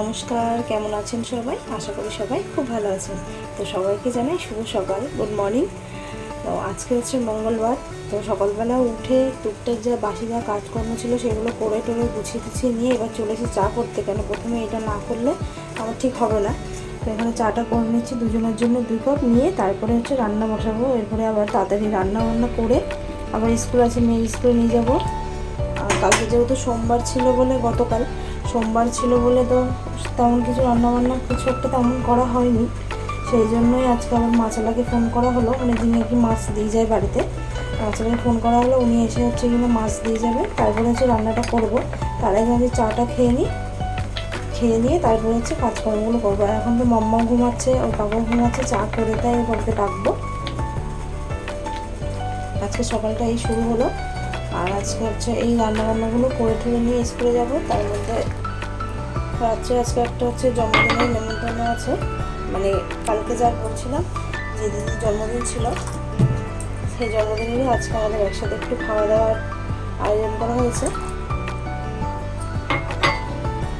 নমস্কার, কেমন আছেন সবাই? আশা করি সবাই খুব ভালো আছেন। তো সবাইকে জানাই শুভ সকাল, গুড মর্নিং। তো আজকে হচ্ছে মঙ্গলবার, তো সকালবেলা উঠে টুকটাক যা বাসি যা কাজকর্ম ছিল সেগুলো করে টোরে গুছিয়ে গুছিয়ে নিয়ে এবার চলে এসে চা করতে। কেন প্রথমে এটা না করলে আমার ঠিক হবে না। তো এখানে চাটা করে নিচ্ছি দুজনের জন্য দুই কাপ নিয়ে, তারপরে হচ্ছে রান্না বসাবো। এরপরে আবার তাড়াতাড়ি রান্না বান্না করে আবার স্কুল আছে, মেয়ের স্কুলে নিয়ে যাব। আর কালকে যেহেতু সোমবার ছিল বলে গতকাল সোমবার ছিল বলে তো তেমন কিছু রান্নাবান্না কিছু একটা তেমন করা হয়নি। সেই জন্যই আজকে আমার মাছালাকে ফোন করা হলো। মানে যিনি আর কি মাছ দিয়ে যায় বাড়িতে, মাছালাকে ফোন করা হলো। উনি এসে হচ্ছে কিনা মাছ দিয়ে যাবে। তারপরে হচ্ছে রান্নাটা করব। তার আগে আমি চাটা খেয়ে নিই খেয়ে নিয়ে তারপরে হচ্ছে কাজকর্মগুলো করব। আর এখন তো মাম্মা ঘুমাচ্ছে, ওর বাবা ঘুমাচ্ছে, চা করে তাই ওকে ডাকবো। আজকে সকালটা এই শুরু হলো। আর আজকে হচ্ছে এই রান্না বান্নাগুলো করে ঠেলে নিয়ে স্কুলে যাব। তার মধ্যে রাত্রে আজকে একটা হচ্ছে জন্মদিনের নেমন্তন্ন আছে। মানে কালকে যা বলছিলাম, যে দিদির জন্মদিন ছিল, সেই জন্মদিনেরই আজকে আমাদের একসাথে একটু খাওয়া দাওয়ার আয়োজন করা হয়েছে।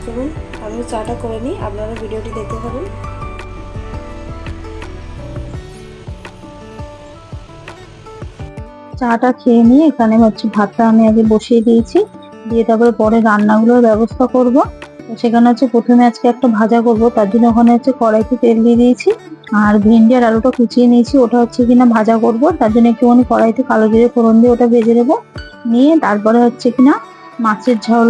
চলুন, আমি চাটা করে নিই, আপনারা ভিডিওটি দেখতে থাকুন। চাটা খেয়ে নিয়ে এখানে হচ্ছে ভাতটা আমি আগে বসিয়ে দিয়েছি। দিয়ে তারপরে পরে রান্নাগুলোর ব্যবস্থা করব। সেখানে হচ্ছে প্রথমে আজকে একটা ভাজা করব। তার জন্য ওখানে হচ্ছে কড়াইতে তেল দিয়ে দিয়েছি। আর ভেন্ডি আর আলুটা কুচিয়ে নিয়েছি। ওটা হচ্ছে কিনা ভাজা করব। তার জন্য একটুখানি কড়াইতে কালো জিরে ফোড়ন দিয়ে ওটা ভেজে দেবো নিয়ে তারপরে হচ্ছে কিনা মাছের ঝোল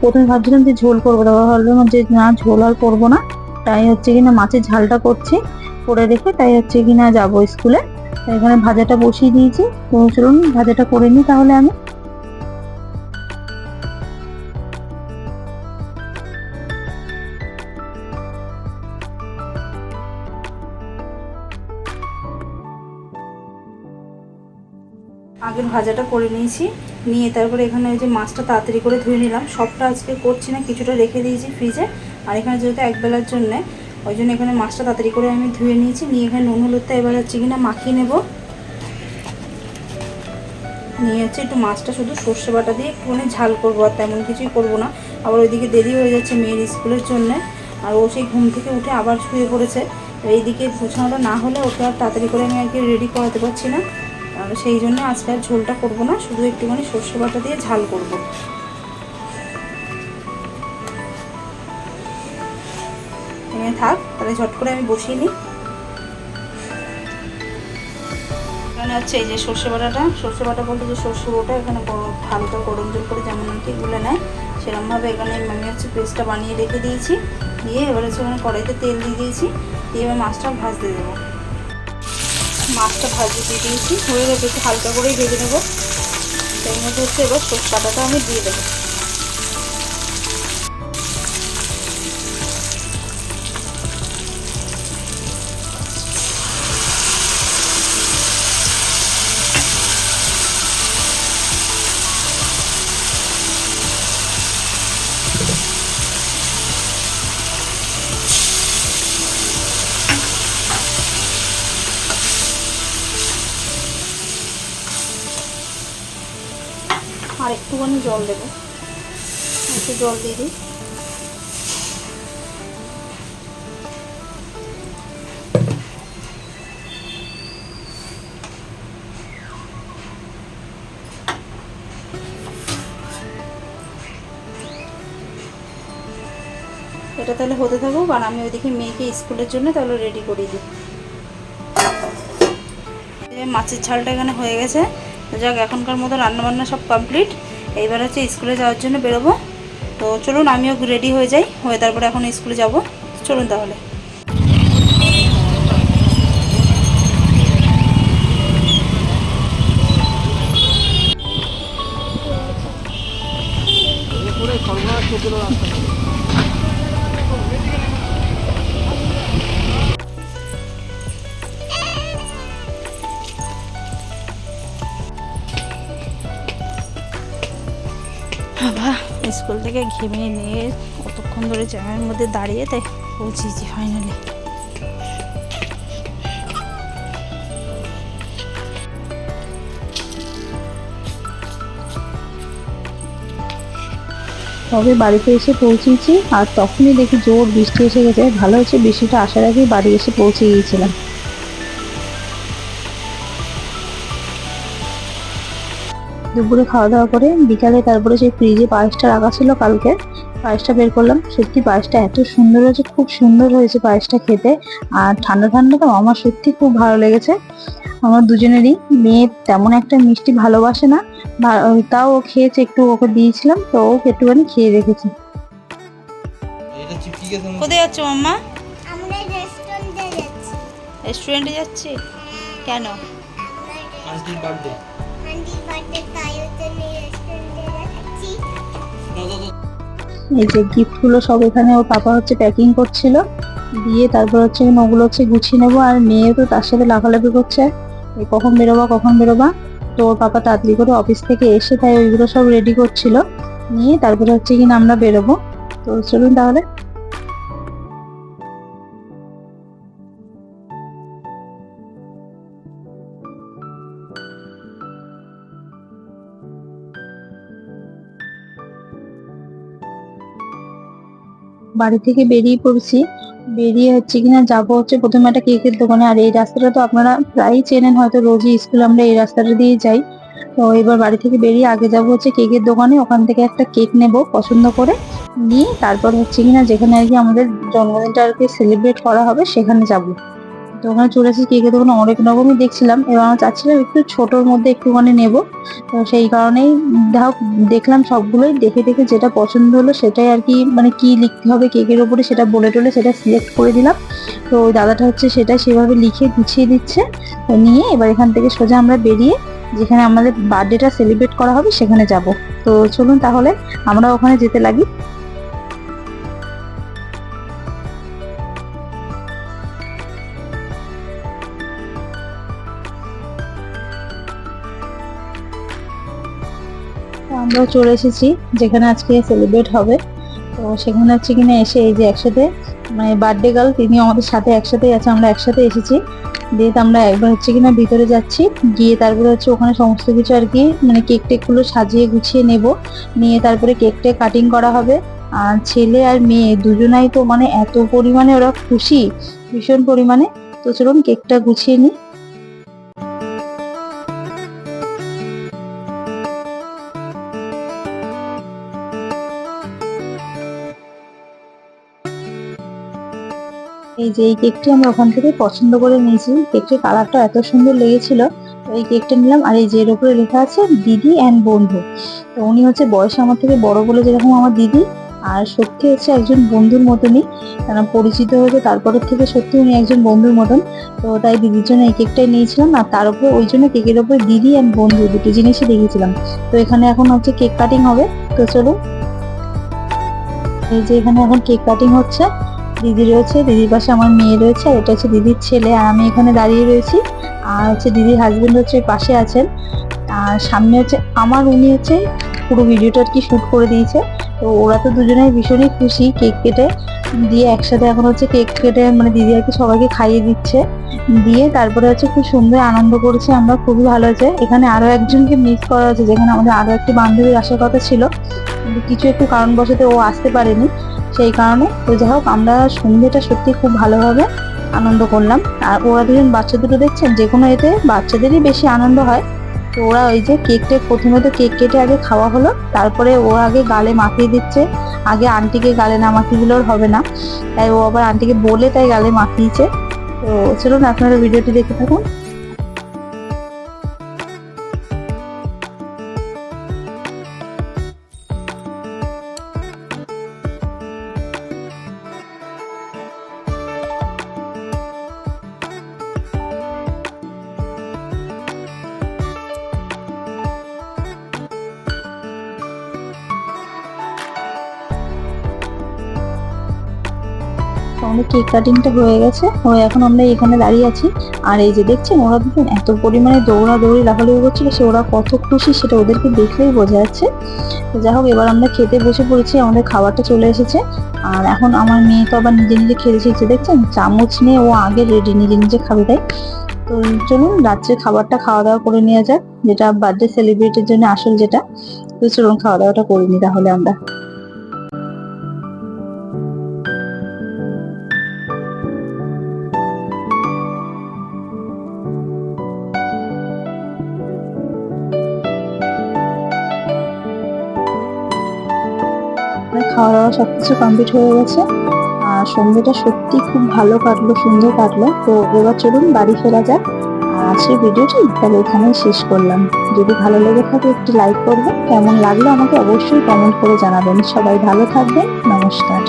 প্রথমে ভাবছিলাম যে ঝোল করব। তারপর ভাবলাম যে না, ঝোল আর করব না। তাই হচ্ছে কিনা মাছের ঝালটা করছি। করে রেখে তাই হচ্ছে কিনা যাব স্কুলে। এখানে ভাজাটা বসিয়ে দিয়েছি। তো চলুন, ভাজাটা করে নিই তাহলে আমি। আগের ভাজাটা করে নিয়েছি। নিয়ে তারপরে এখানে ওই যে মাছটা তাড়াতাড়ি করে ধুয়ে নিলাম। সবটা আজকে করছি না, কিছুটা রেখে দিয়েছি ফ্রিজে। আর এখানে যেহেতু একবেলার জন্যে ওই জন্য এখানে মাছটা তাড়াতাড়ি করে আমি ধুয়ে নিয়েছি। নিয়ে এখানে নুন, হলুদটা এবার হচ্ছে কিনা মাখিয়ে নেব। নিয়ে হচ্ছে একটু মাছটা শুধু সর্ষে বাটা দিয়ে একটুখানি ঝাল করব, আর তেমন কিছুই করব না। আবার ওইদিকে দেরি হয়ে যাচ্ছে মেয়ের স্কুলের জন্যে। আর ও সেই ঘুম থেকে উঠে আবার শুয়ে পড়েছে। এইদিকে গোছানোটা না হলে ওকে আর তাড়াতাড়ি করে আমি আর কি রেডি করাতে পারছি না। আর সেই জন্য আজকে আর ঝোলটা করব না, শুধু একটুখানি সর্ষে বাটা দিয়ে ঝাল করব। এখানে থাক, তাহলে ঝট করে আমি বসিয়ে নিই। এখানে হচ্ছে এই যে সর্ষে বাটাটা। সর্ষে বাটা বলতে যে সর্ষে বাটা এখানে গরম হালকা গরম জল করে যেমন আর কি গুলে নেয়, সেরকমভাবে এখানে আমি হচ্ছে পেস্টটা বানিয়ে রেখে দিয়েছি। দিয়ে এবার হচ্ছে ওখানে কড়াইতে তেল দিয়ে দিয়েছি। দিয়ে এবার মাছটা ভাজতে দেবো। মাছটা ভাজি দিয়ে দিয়েছি। হয়ে গেছে একটু হালকা করেই ভেজে নেব। সেই মধ্যে হচ্ছে এবার সর্ষে বাটাটা আমি দিয়ে দেবো। আর একটুখানি জল দেবো। একটু জল দিয়ে দিই। এটা তাহলে হতে থাকুক, আর আমি ওইদিকে মেয়েকে স্কুলের জন্য তাহলে রেডি করিয়ে দিই। মাছের ঝালটা এখানে হয়ে গেছে। যাক, এখনকার মতো রান্নাবান্না সব কমপ্লিট এইবার হচ্ছে স্কুলে যাওয়ার জন্য বেরোবো। তো চলুন, আমিও রেডি হয়ে যাই। হয়ে তারপরে এখন স্কুলে যাব। চলুন তাহলে। বাবা, স্কুল থেকে ঘেমে নিয়ে কতক্ষণ ধরে জ্যামের মধ্যে দাঁড়িয়ে তাই পৌঁছেছি ফাইনালি তবে বাড়িতে এসে পৌঁছেছি আর তখনই দেখি জোর বৃষ্টি এসে গেছে। ভালো হচ্ছে বৃষ্টিটা আসার আগেই বাড়ি এসে পৌঁছে গিয়েছিলাম। দুপুরে খাওয়া দাওয়া করে বিকালে তারপরে সেই ফ্রিজে পায়েসটা রাখা ছিল কালকে। পায়েসটা বের করলাম। সত্যি পায়েসটা এত সুন্দর হয়েছে খুব সুন্দর হয়েছে পায়েসটা খেতে। আর ঠান্ডা ঠান্ডা তো আমার সত্যি খুব ভালো লেগেছে। আমার দুজনেরই মেয়ে তেমন একটা মিষ্টি ভালোবাসে না। ভা- তাও ও খেয়েছে একটু ওকে দিয়েছিলাম তো ও একটুখানি খেয়ে রেখেছে। এটা চিপকি গেছে কোথায় যাচ্ছ মাম্মা? আমরা রেস্টুরেন্টে যাচ্ছি। রেস্টুরেন্টে যাচ্ছি? কেন? আন্টির বার্থডে এই যে গিফটগুলো সব এখানে ওর পাপা হচ্ছে প্যাকিং করছিল। দিয়ে তারপর হচ্ছে ওগুলো হচ্ছে গুছিয়ে নেব আর মেয়ে তো তার সাথে লাফালাফি করছে। কখন বেরোবা কখন বেরোবা? তো ওর পাপা তাড়াতাড়ি করে অফিস থেকে এসে তাই ওইগুলো সব রেডি করছিল। নিয়ে তারপরে হচ্ছে কিনা আমরা বেরোবো। তো চলুন তাহলে। বাড়ি থেকে বেরিয়ে পড়ছি। বেরিয়ে হচ্ছে কিনা যাব হচ্ছে প্রথমে একটা কেকের দোকানে। আর এই রাস্তাটা তো আপনারা প্রায়ই চেনেন, হয়তো রোজই স্কুল আমরা এই রাস্তাটা দিয়ে যাই। তো এবার বাড়ি থেকে বেরিয়ে আগে যাব হচ্ছে কেকের দোকানে। ওখান থেকে একটা কেক নেব পছন্দ করে। নিয়ে তারপর হচ্ছে কিনা যেখানে আর কি আমাদের জন্মদিনটা আর কি সেলিব্রেট করা হবে, সেখানে যাব। তো ওখানে চলে এসেছি কেকের দোকানে অনেক রকমই দেখছিলাম। এবার আমরা চাচ্ছিলাম একটু ছোটোর মধ্যে একটুখানি নেব। তো সেই কারণেই দেখো দেখলাম সবগুলোই। দেখে দেখে যেটা পছন্দ হলো সেটাই আর কি মানে কি লিখতে হবে কেকের ওপরে সেটা বলে টলে সেটা সিলেক্ট করে দিলাম। তো ওই দাদাটা হচ্ছে সেটা সেভাবে লিখে গুছিয়ে দিচ্ছে। তো নিয়ে এবার এখান থেকে সোজা আমরা বেরিয়ে যেখানে আমাদের বার্থডেটা সেলিব্রেট করা হবে সেখানে যাব। তো চলুন তাহলে, আমরা ওখানে যেতে লাগি। তো আমরা চলে এসেছি, যেখানে আজকে সেলিব্রেট হবে। তো সেখানে হচ্ছে কিনা এসে এই যে একসাথে মানে বার্থডে গার্ল তিনি আমাদের সাথে একসাথেই আছে, আমরা একসাথে এসেছি। দিয়ে তো আমরা একবার হচ্ছে কিনা ভিতরে যাচ্ছি, গিয়ে তারপরে হচ্ছে ওখানে সমস্ত কিছু আর কি মানে কেক টেকগুলো সাজিয়ে গুছিয়ে নেব। নিয়ে তারপরে কেকটা কাটিং করা হবে। আর ছেলে আর মেয়ে দুজনাই তো মানে এত পরিমাণে ওরা খুশি, ভীষণ পরিমাণে। তো চলুন কেকটা গুছিয়ে নিই। এই যে এই কেকটি আমরা ওখান থেকে পছন্দ করে নিয়েছি, কেকটির কালারটা এত সুন্দর লেগেছিল তো এই কেকটা নিলাম। আর এই যে এর উপরে লেখা আছে, দিদি অ্যান্ড বন্ধু। তো উনি হচ্ছে বয়সে আমার থেকে বড় বলে যেরকম আমার দিদি, আর সত্যি হচ্ছে একজন বন্ধুর মতনই। কারণ পরিচিত হয়েছে, তারপরের থেকে সত্যি উনি একজন বন্ধুর মতন। তো তাই দিদির জন্য এই কেকটাই নিয়েছিলাম। আর তার উপরে, ওই জন্য কেকের উপরে দিদি অ্যান্ড বন্ধু দুটো জিনিসই দেখেছিলাম তো এখানে এখন হচ্ছে কেক কাটিং হবে। তো চলুন। এই যে এখানে এখন কেক কাটিং হচ্ছে। দিদি রয়েছে, দিদির পাশে আমার মেয়ে রয়েছে, আর এটা হচ্ছে দিদির ছেলে, আর আমি এখানে দাঁড়িয়ে রয়েছি। আর হচ্ছে দিদির হাজবেন্ড হচ্ছে পাশে আছেন। আর সামনে হচ্ছে আমার, উনি হচ্ছে পুরো ভিডিওটা আর কি শুট করে দিয়েছে। তো ওরা তো দুজনেই ভীষণই খুশি কেক কেটে দিয়ে একসাথে এখন হচ্ছে কেক কেটে মানে দিদি আর কি সবাইকে খাইয়ে দিচ্ছে। দিয়ে তারপরে হচ্ছে খুব সুন্দর আনন্দ করেছি আমরা, খুবই ভালো হয়েছে। এখানে আরও একজনকে মিস করা হয়েছে, যেখানে আমাদের আরও একটি বান্ধবীর আসার কথা ছিল। কিছু একটু কারণবশত ও আসতে পারেনি। সেই কারণে তো যাই হোক, আমরা সন্ধ্যেটা সত্যি খুব ভালোভাবে আনন্দ করলাম। আর ওরা দুজন বাচ্চা দুটো দেখছেন, যে কোনো এতে বাচ্চাদেরই বেশি আনন্দ হয়। তো ওরা ওই যে কেক টেক প্রথমে তো কেক কেটে আগে খাওয়া হলো, তারপরে ও আগে গালে মাখিয়ে দিচ্ছে। আগে আন্টিকে গালে না মাখিয়ে দিলেও হবে না। তাই ও আবার আন্টিকে বলে তাই গালে মাখিয়েছে। তো চলুন, আপনারা ভিডিওটি দেখে থাকুন। কেক কাটিংটা হয়ে গেছে। হয়ে এখন আমরা এখানে দাঁড়িয়ে আছি। আর এই যে দেখছেন, ওরা দুজন এত পরিমাণে দৌড়া দৌড়ি লাফালাফি করছিল, সে ওরা কত খুশি, সেটা ওদেরকে দেখলেই বোঝা যাচ্ছে। তো যাই হোক, এবার আমরা খেতে বসে পড়েছি, আমাদের খাবারটা চলে এসেছে। আর এখন আমার মেয়ে তো আবার নিজে নিজে খেতে শিখছে দেখছেন? চামচ নিয়ে ও আগে রেডি নিজে নিজে খাবে তাই। তো চলুন, রাত্রে খাবারটা খাওয়া দাওয়া করে নেওয়া যাক, যেটা বার্থডে সেলিব্রেটের জন্য আসল যেটা, তো চলুন খাওয়া দাওয়াটা করে তাহলে আমরা। খাওয়া দাওয়া সব কিছু কমপ্লিট হয়ে গেছে। আর সন্ধ্যেটা সত্যি খুব ভালো কাটলো, সুন্দর কাটলো। তো এবার চলুন বাড়ি ফেরা যাক। আর আজকের ভিডিওটি তাহলে এখানেই শেষ করলাম। যদি ভালো লেগে থাকে একটি লাইক করবেন। কেমন লাগল আমাকে অবশ্যই কমেন্ট করে জানাবেন। সবাই ভালো থাকবেন। নমস্কার।